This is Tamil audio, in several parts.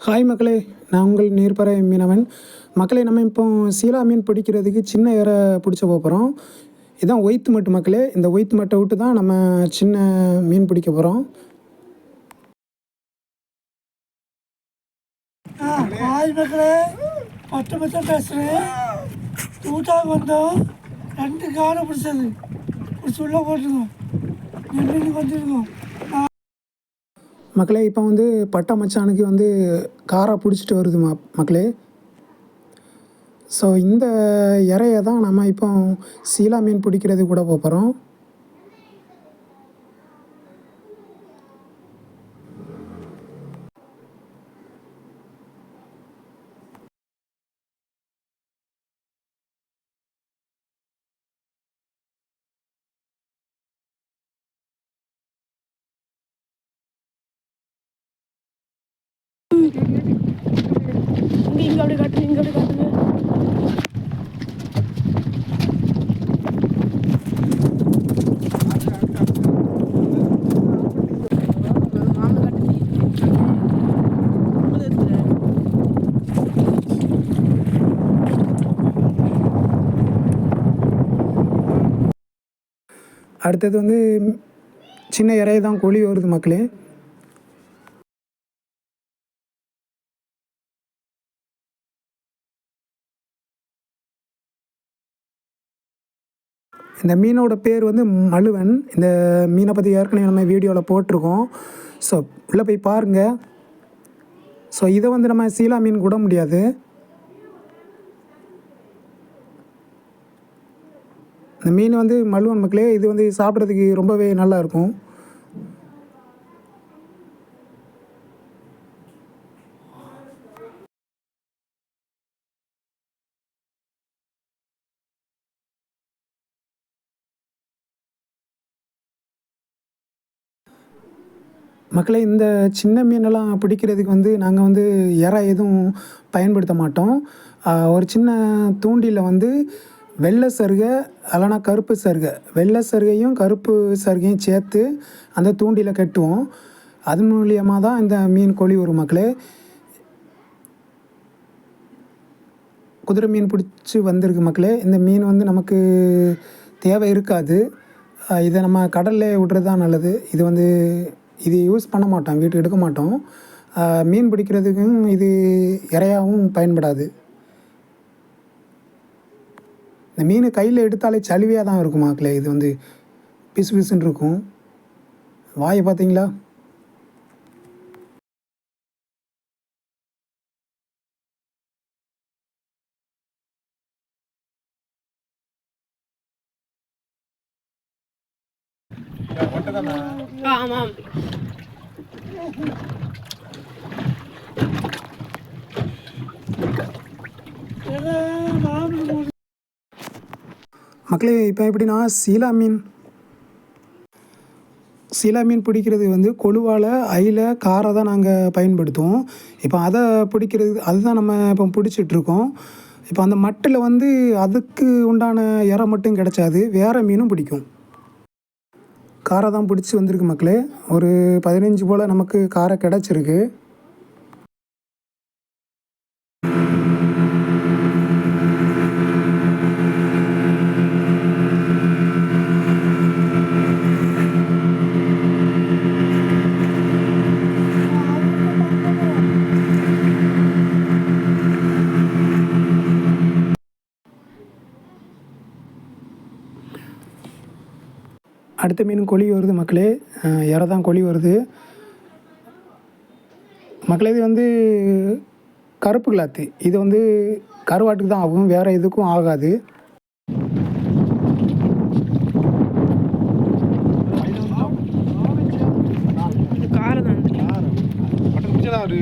ஹாய் மக்களே நான் உங்கள் நீர்பறை மீனவன். மக்களே நம்ம இப்போ சீலா மீன் பிடிக்கிறதுக்கு சின்ன இறை பிடிச்ச போகிறோம் இதான் ஒய்த்து மட்டு மக்களே இந்த ஒய்த்து மட்டை விட்டு தான் நம்ம சின்ன மீன் பிடிக்க போகிறோம் ஆ, ஹாய் மக்களே பத்து பத்தம் பேசுகிறேன் தூட்டாக வந்தோம் ரெண்டு காரை பிடிச்சது. பிடிச்சி உள்ளே போட்டுருக்கோம் நின்று வந்துருக்கோம் மக்களே இப்போ வந்து பட்டம் மச்சானுக்கு வந்து காரை பிடிச்சிட்டு வருது ம மக்களே. ஸோ இந்த இறையை தான் நம்ம இப்போ சீலா மீன் பிடிக்கிறது கூட போகிறோம் இங்க இங்க அப்படி காட்டுங்க இங்க அப்படி காட்டுங்க அடுத்தது வந்து சின்ன இறைய தான் கோழி வருது மக்களே. இந்த மீனோட பேர் வந்து மழுவன். இந்த மீனை பற்றி ஏற்கனவே நம்ம வீடியோவில் போட்டிருக்கோம். ஸோ உள்ளே போய் பாருங்கள் ஸோ இதை வந்து நம்ம சீலா மீன் கூட முடியாது. இந்த மீன் வந்து மழுவன் மக்களே இது வந்து சாப்பிட்றதுக்கு ரொம்பவே நல்லா இருக்கும். மக்களே இந்த சின்ன மீனெல்லாம் பிடிக்கிறதுக்கு வந்து நாங்கள் வந்து இறை எதுவும் பயன்படுத்த மாட்டோம். ஒரு சின்ன தூண்டியில் வந்து வெள்ளை சருகை இல்லைனா கருப்பு சருகை. வெள்ளை சருகையும் கருப்பு சருகையும் சேர்த்து அந்த தூண்டியில் கட்டுவோம். அது மூலியமாக தான் இந்த மீன் கொழி வரும் மக்களே. குதிரை மீன் பிடிச்சி வந்திருக்கு மக்களே. இந்த மீன் வந்து நமக்கு தேவை இருக்காது. இதை நம்ம கடலில் விட்றது தான் நல்லது. இது வந்து இது யூஸ் பண்ண மாட்டோம் வீட்டுக்கு எடுக்க மாட்டோம். மீன் பிடிக்கிறதுக்கும் இது இறையாகவும் பயன்படாது. இந்த மீன் கையில் எடுத்தாலே சலுவையாக தான் இருக்கும் மாக்கில் இது வந்து பிசு பிசுன்னு இருக்கும். வாயை பார்த்தீங்களா? மக்களே இப்போ எப்படின்னா சீலா மீன். சீலா மீன் பிடிக்கிறது வந்து கொழுவால் அயில காரை தான் நாங்கள் பயன்படுத்துவோம். இப்போ அதை பிடிக்கிறது அதுதான் நம்ம இப்போ பிடிச்சிட்ருக்கோம். இப்போ அந்த மட்டில் வந்து அதுக்கு உண்டான இறை மட்டும் கிடைச்சாது வேறு மீனும் பிடிக்கும். காரை தான் பிடிச்சி வந்திருக்கு மக்களே. ஒரு பதினஞ்சு போல் நமக்கு காரை கிடச்சிருக்கு. அடுத்த மீன் கொழி வருது மக்களே. இறை தான் கொழி வருது. மக்களே இது வந்து கருப்பு கிளாத்து. இது வந்து கருவாட்டுக்கு தான் ஆகும். வேறு எதுக்கும் ஆகாது இந்த காரை தான் மட்டன் பிடிச்சலாம் ஒரு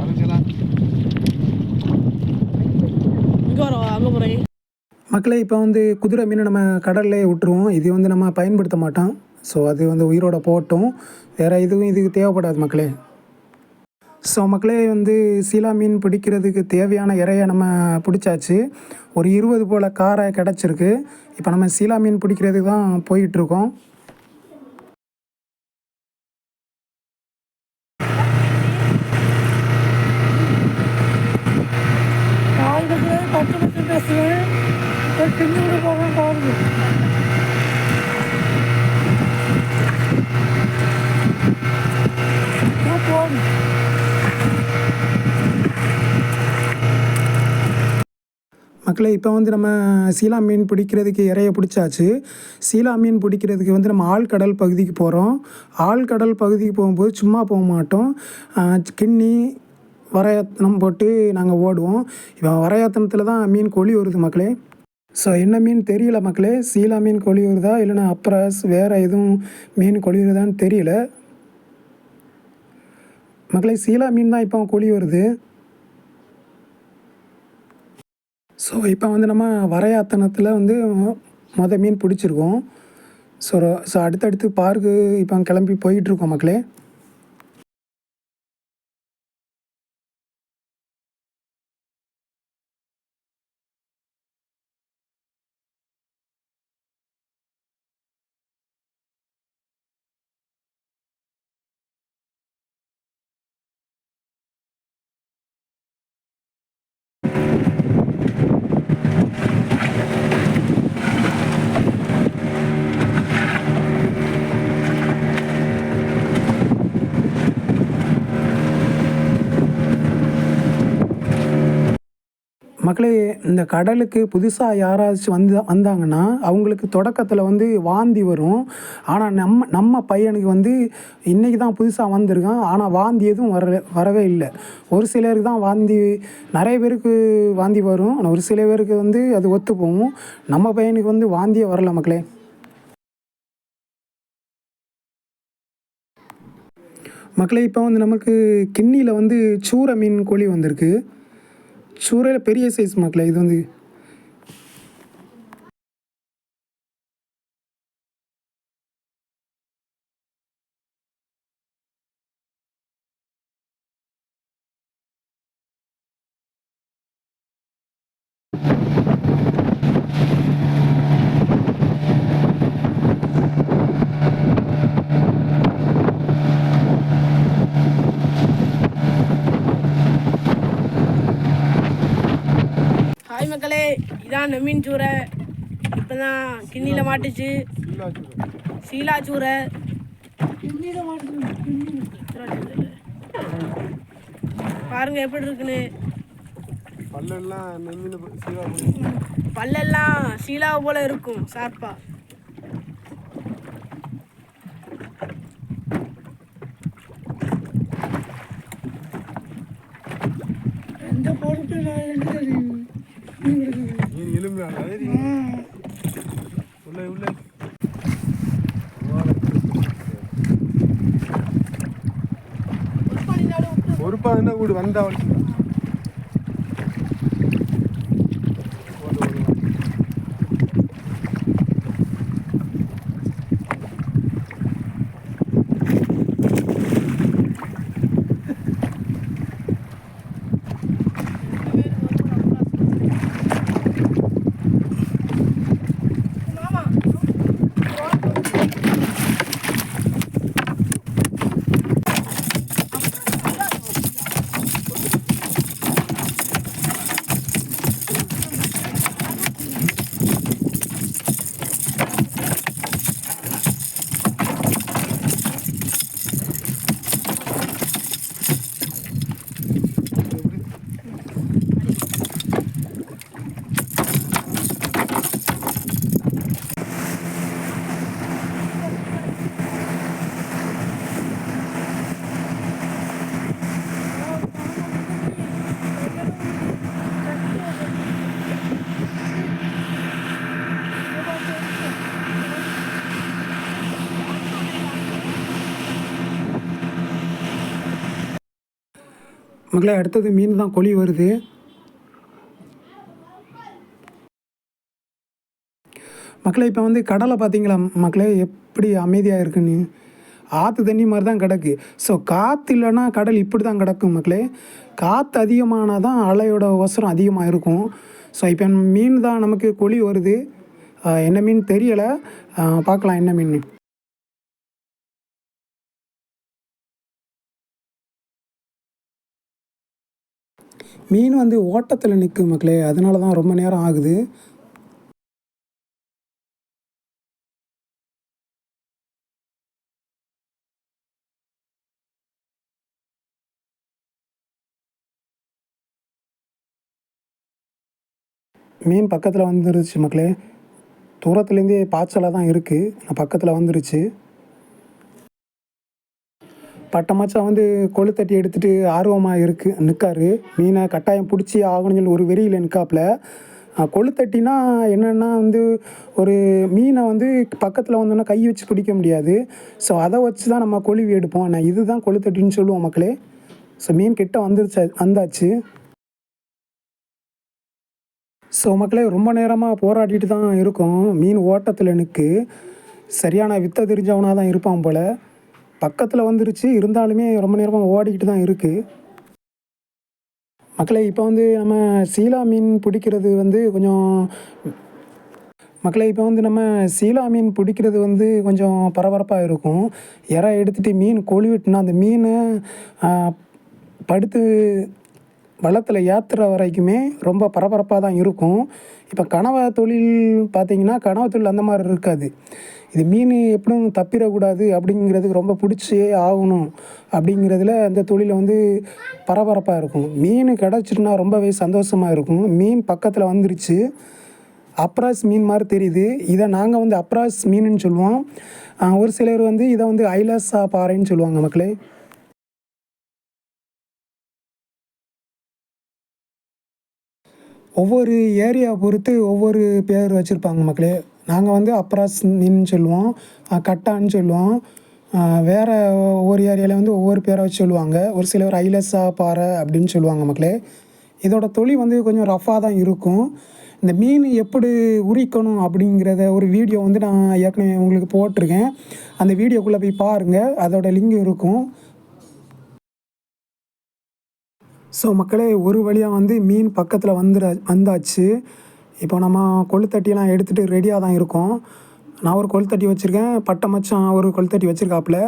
அரைஞ்சலாம் இங்க வரோம் அங்க போறேன் மக்களே இப்போ வந்து குதிரை மீன் நம்ம கடல்லே விட்டுருவோம். இது வந்து நம்ம பயன்படுத்த மாட்டோம். ஸோ அது வந்து உயிரோட போட்டோம் வேறு எதுவும் இதுக்கு தேவைப்படாது மக்களே. ஸோ மக்களே வந்து சீலா மீன் பிடிக்கிறதுக்கு தேவையான இறையை நம்ம பிடிச்சாச்சு. ஒரு இருபது போல் காரை கிடச்சிருக்கு. இப்போ நம்ம சீலா மீன் பிடிக்கிறதுக்கு தான் போயிட்டுருக்கோம் கிண்ணி விட போகிறோம் பாருங்க நான் போகணும் மக்களே இப்போ வந்து நம்ம சீலா மீன் பிடிக்கிறதுக்கு இறைய பிடிச்சாச்சு. சீலா மீன் பிடிக்கிறதுக்கு வந்து நம்ம ஆழ்கடல் பகுதிக்கு போகிறோம் ஆழ்கடல் பகுதிக்கு போகும்போது சும்மா போக மாட்டோம். கிண்ணி வரையாத்தனம் போட்டு நாங்கள் ஓடுவோம். இப்போ வரையாத்தனத்தில் தான் மீன் கொழி வருது மக்களே. ஸோ என்ன மீன் தெரியல மக்களே? சீலா மீன் கொழி வருதா? இல்லைன்னா அப்ரஸ் வேறு எதுவும் மீன் கொழி வருதான்னு தெரியல. மக்களே சீலா மீன் தான் இப்போ கொழி வருது. ஸோ இப்போ வந்து நம்ம வரையாத்தனத்தில் வந்து மொதல் மீன் பிடிச்சிருக்கோம். ஸோ ஸோ அடுத்தடுத்து பார்க்கு இப்போ கிளம்பி போயிட்டுருக்கோம் மக்களே. மக்களே இந்த கடலுக்கு புதுசாக யாராச்சும் வந்து வந்தாங்கன்னா அவங்களுக்கு தொடக்கத்தில் வந்து வாந்தி வரும். ஆனால் நம்ம நம்ம பையனுக்கு வந்து இன்றைக்கி தான் புதுசாக வந்திருக்கான். ஆனால் வாந்தி எதுவும் வர வரவே இல்லை. ஒரு சிலருக்கு தான் வாந்தி நிறைய பேருக்கு வாந்தி வரும். ஆனால் ஒரு சில பேருக்கு வந்து அது ஒத்து போகும். நம்ம பையனுக்கு வந்து வாந்தியே வரல மக்களே. மக்களே இப்போ வந்து நமக்கு கிண்ணியில் வந்து சூர மீன் கோழி வந்திருக்கு. சூறையில் பெரிய சைஸ் மாட்டில் இது வந்து ஹாய் மக்களே இதான் நெம்மீன் சூறை. இப்போ தான் கிண்ணியில் மாட்டுச்சு. சீலா கிண்ணி பாருங்க எப்படி இருக்குன்னு. பல்லெல்லாம் சீலாவை போல இருக்கும் ஷார்ப்பா எந்த பொறுப்பு நான் எனக்கு தெரியும் நீ கொடுக்குறது மீன் எலும்பு உள்ள உள்ள. பொறுப்பா என்ன கூடு வந்தா மக்களே அடுத்தது மீன் தான் கொழி வருது. மக்களே இப்போ வந்து கடலை பார்த்தீங்களா? மக்களே எப்படி அமைதியாக இருக்குன்னு ஆற்று தண்ணி மாதிரி தான் கிடக்கு. ஸோ காற்று இல்லைன்னா கடல் இப்படி தான் கிடக்கும் மக்களே காற்று அதிகமானால் தான் அலையோட ஒசரம் அதிகமாக இருக்கும் ஸோ இப்போ மீன் தான் நமக்கு கொழி வருது. என்ன மீன் தெரியலை. பார்க்கலாம் என்ன மீன். மீன் வந்து ஓட்டத்தில் நிற்கும் மக்களே அதனால தான் ரொம்ப நேரம் ஆகுது. மீன் பக்கத்தில் வந்துருச்சு மக்களே. தூரத்துலேருந்தே பாய்ச்சலாக தான் இருக்குது நான் பக்கத்தில் வந்துருச்சு. பட்டமாச்சா வந்து கொழுத்தட்டி எடுத்துகிட்டு ஆர்வமாக இருக்குது நிற்காரு மீனை கட்டாயம் பிடிச்சி ஆகணும்னு சொல்லி ஒரு வெறியில் நிற்காப்புல கொழுத்தட்டினா என்னென்னா வந்து ஒரு மீனை வந்து பக்கத்தில் வந்தோன்னா கை வச்சு பிடிக்க முடியாது. ஸோ அதை வச்சு தான் நம்ம கொழுவி எடுப்போம். நான் இதுதான் கொழுத்தட்டின்னு சொல்லுவோம் மக்களே. ஸோ மீன் கிட்ட வந்துருச்சு வந்தாச்சு. ஸோ மக்களே ரொம்ப நேரமாக போராடிட்டு தான் இருக்கோம். மீன் ஓட்டத்தில் நிற்கு சரியான வித்தை தெரிஞ்சவனாக தான் இருப்பான் போல். பக்கத்தில் வந்துருச்சு. இருந்தாலுமே ரொம்ப நேரமாக ஓடிக்கிட்டு தான் இருக்குது மக்களே இப்போ வந்து நம்ம சீலா மீன் பிடிக்கிறது வந்து கொஞ்சம் மக்களே இப்போ வந்து நம்ம சீலா மீன் பிடிக்கிறது வந்து கொஞ்சம் பரபரப்பாக இருக்கும். இறை எடுத்துகிட்டு மீன் கொழுவிட்டுனா அந்த மீனை படுத்து வளத்தில் ஏற்றுற வரைக்குமே ரொம்ப பரபரப்பாக தான் இருக்கும். இப்போ கனவா தொழில் பார்த்திங்கன்னா கனவு தொழில் அந்த மாதிரி இருக்காது. இது மீன் எப்படியும் தப்பிடக்கூடாது அப்படிங்கிறதுக்கு ரொம்ப பிடிச்சே ஆகணும் அப்படிங்கிறதுல அந்த தொழிலை வந்து பரபரப்பாக இருக்கும். மீன் கிடச்சிட்டுனா ரொம்பவே சந்தோஷமாக இருக்கும். மீன் பக்கத்தில் வந்துருச்சு. அப்ராஸ் மீன் மாதிரி தெரியுது. இதை நாங்கள் வந்து அப்ராஸ் மீனுன்னு சொல்லுவோம். ஒரு சிலர் வந்து இதை வந்து ஐலாசா பாறைன்னு சொல்லுவாங்க மக்களே. ஒவ்வொரு ஏரியா பொறுத்து ஒவ்வொரு பேர் வச்சுருப்பாங்க மக்களே. நாங்கள் வந்து அப்ராஸ் மீன் சொல்லுவோம் கட்டான்னு சொல்லுவோம். வேறு ஒவ்வொரு ஏரியாவில் வந்து ஒவ்வொரு பேரை வச்சு சொல்லுவாங்க. ஒரு சிலர் ஐலஸா பாறை அப்படின்னு சொல்லுவாங்க மக்களே. இதோட தொழில் வந்து கொஞ்சம் ரஃபாக தான் இருக்கும். இந்த மீன் எப்படி உரிக்கணும் அப்படிங்கிறத ஒரு வீடியோ வந்து நான் ஏற்கனவே உங்களுக்கு போட்டிருக்கேன். அந்த வீடியோக்குள்ளே போய் பாருங்கள் அதோடய லிங்க் இருக்கும். ஸோ மக்களே ஒரு வழியாக வந்து மீன் பக்கத்தில் வந்துட வந்தாச்சு. இப்போ நம்ம கொளுத்தட்டியெல்லாம் எடுத்துகிட்டு ரெடியாக தான் இருக்கோம். நான் ஒரு கொளுத்தட்டி வச்சுருக்கேன். பட்டை மச்சான் ஒரு கொளுத்தட்டி வச்சுருக்காப்புல.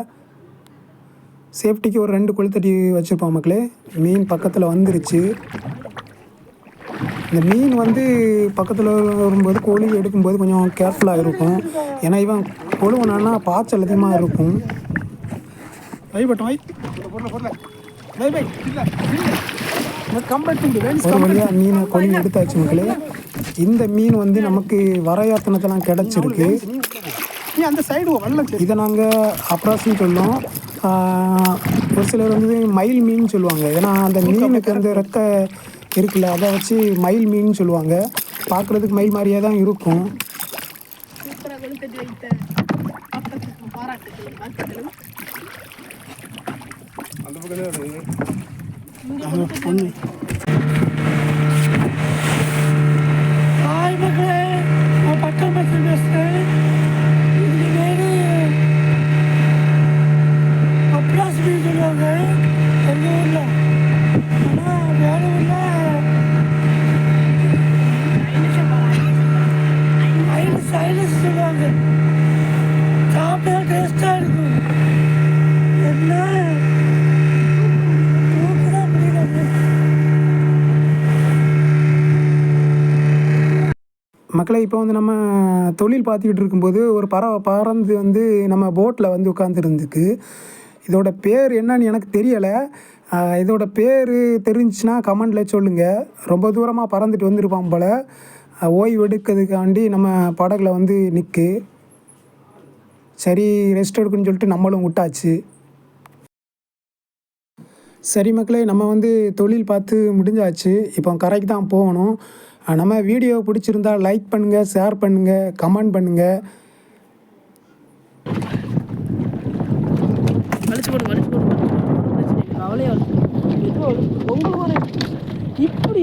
சேஃப்டிக்கு ஒரு ரெண்டு கொளுத்தட்டி வச்சுருப்போம் மக்களே. மீன் பக்கத்தில் வந்துருச்சு. இந்த மீன் வந்து பக்கத்தில் வரும்போது கோழி எடுக்கும்போது கொஞ்சம் கேர்ஃபுல்லாக இருக்கும். ஏன்னா இவன் கொழுவனான்னா பாய்ச்சல் அதிகமாக இருக்கும். வைபட்டம் வை ஒரு வழியாக மீனை கொழுவி எடுத்தாச்சு மக்களே. இந்த மீன் வந்து நமக்கு வரையாத்தனத்தெல்லாம் கிடச்சிருக்கு. நீ அந்த சைடு வரல இதை நாங்கள் அப்ராஸ்ன்னு சொல்லுவோம் ஆஹ் ஒரு சிலர் வந்து மயில் மீன் சொல்லுவாங்க. ஏன்னா அந்த மீனுக்கு வந்து ரெக்க இருக்குல்ல அதை வச்சு மயில் மீன் சொல்லுவாங்க. பார்க்குறதுக்கு மயில் மாதிரியே தான் இருக்கும். அந்த பக்கமே வருது ஹாய் மக்களே நான் பக்கம் பற்றி பேசுகிறேன் இது பேர் அப்ராஸ் மீன் சொல்லுவாங்க எங்கள் ஊரில் ஆனால் வேறு ஊரில் ஐலஸ் ஐலஸ் சொல்லுவாங்க சாப்பிட டேஸ்ட்டாக இருக்கும் என்ன தூக்குதான் முடியல மக்களை இப்போ வந்து நம்ம தொழில் பார்த்துக்கிட்டு இருக்கும்போது ஒரு பறவை பறந்து வந்து நம்ம போட்டில் வந்து உட்காந்துருந்துக்கு இதோட பேர் என்னன்னு எனக்கு தெரியலை. இதோட பேர் தெரிஞ்சுன்னா கமெண்டில் சொல்லுங்கள் ரொம்ப தூரமாக பறந்துட்டு வந்திருப்பான் போல். ஓய்வு எடுக்கிறதுக்காண்டி நம்ம படகுல வந்து நிற்கு சரி ரெஸ்ட் எடுக்குன்னு சொல்லிட்டு நம்மளும் விட்டாச்சு. சரி மக்களே நம்ம வந்து தொழில் பார்த்து முடிஞ்சாச்சு. இப்போ கரைக்கு தான் போகணும். நம்ம வீடியோ பிடிச்சிருந்தா லைக் பண்ணுங்கள் ஷேர் பண்ணுங்கள் கமெண்ட் பண்ணுங்கள் இப்படி போடு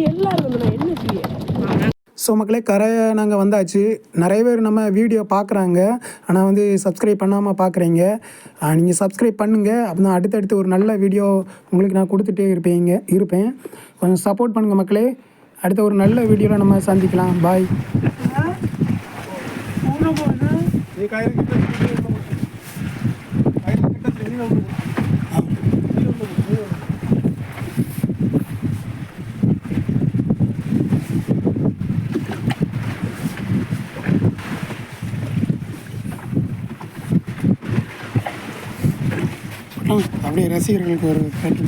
ஸோ மக்களே கரையை நாங்கள் வந்தாச்சு. நிறைய பேர் நம்ம வீடியோ பார்க்குறாங்க ஆனால் வந்து சப்ஸ்கிரைப் பண்ணாமல் பார்க்குறீங்க நீங்கள் சப்ஸ்கிரைப் பண்ணுங்கள் அப்படின்னா அடுத்தடுத்து ஒரு நல்ல வீடியோ உங்களுக்கு நான் கொடுத்துட்டே இருப்பீங்க இருப்பேன். கொஞ்சம் சப்போர்ட் பண்ணுங்கள் மக்களே. அடுத்த ஒரு நல்ல வீடியோவில் நம்ம சந்திக்கலாம். பாய் நீ கயிறு கிட்ட கயிறு கிட்ட தண்ணி வந்து அப்படியே ரசிகர்களுக்கு ஒரு பேட்டி